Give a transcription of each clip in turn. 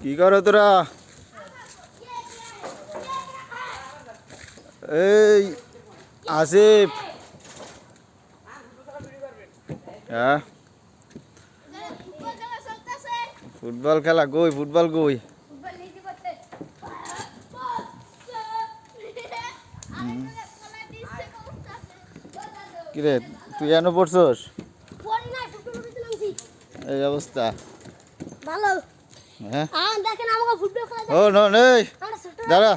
কি করো তোরা? এই আসিফ। হ্যাঁ? ফুটবল খেলা কই? ফুটবল কই? কিরে তুই এনে পড়ছস? এই অবস্থা। ভালো। হ্যাঁ? ও ন নেই। দাঁড়া।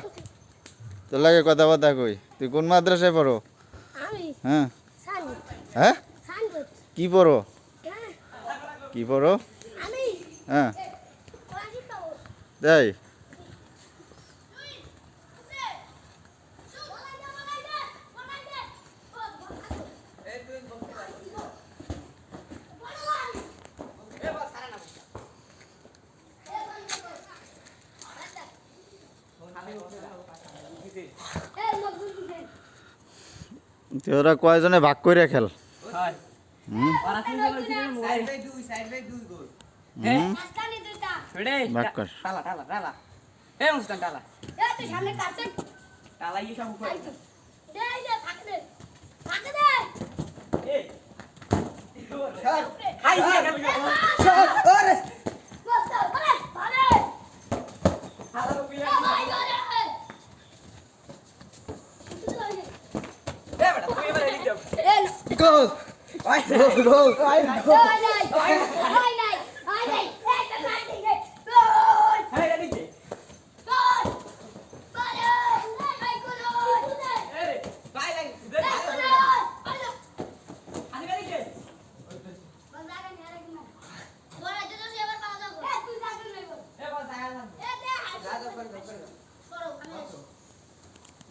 তোর লাগে কথা বার্তা কই? তুই কোন মাদ্রাসায় পড়ো? আমি হ্যাঁ। হ্যাঁ? কি পড়ো? হ্যাঁ। কি পড়ো? হ্যাঁ। তাই ওরা কয়জনে ভাগ করে খেল? হুম? সাইড বাই দুই সাইড বাই দুই গোল। হুম? ভাগ কর। লাইন দে আনি এদিক দে এ বল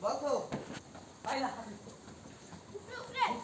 বল তো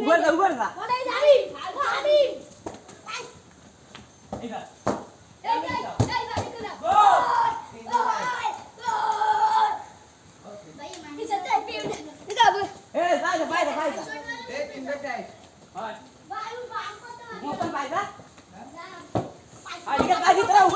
Huân ơi Huân hả? Vào đây ra đi, ra đi. Đây. Đây đây, đây vào đi cơ nào. Rồi. Rồi. Rồi. Vậy mà. Đi chân tay phim này. Đi cả vui. Ê, vai rồi, vai rồi, vai rồi. Để tìm đất này. Rồi. Vai luôn vào con tơ. Một con bài ra. Ra. Ai đi gặp ai đi đâu?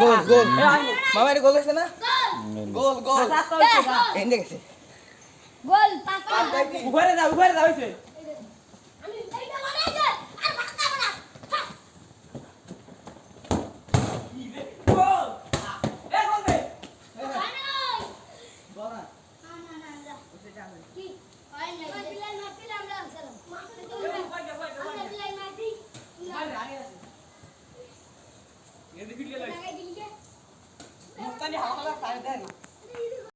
গোল গোল। মামা এটা গোল হয়েছে না? গোল। গোল সাত তো হইছে না এন্ডে গেছে গোল পাঁচ আর দেখ কি? উবারে দা উবারে দা হইছে। ఎందుకు మొత్తాన్ని హాఫ్ అలా సాగుతాయి.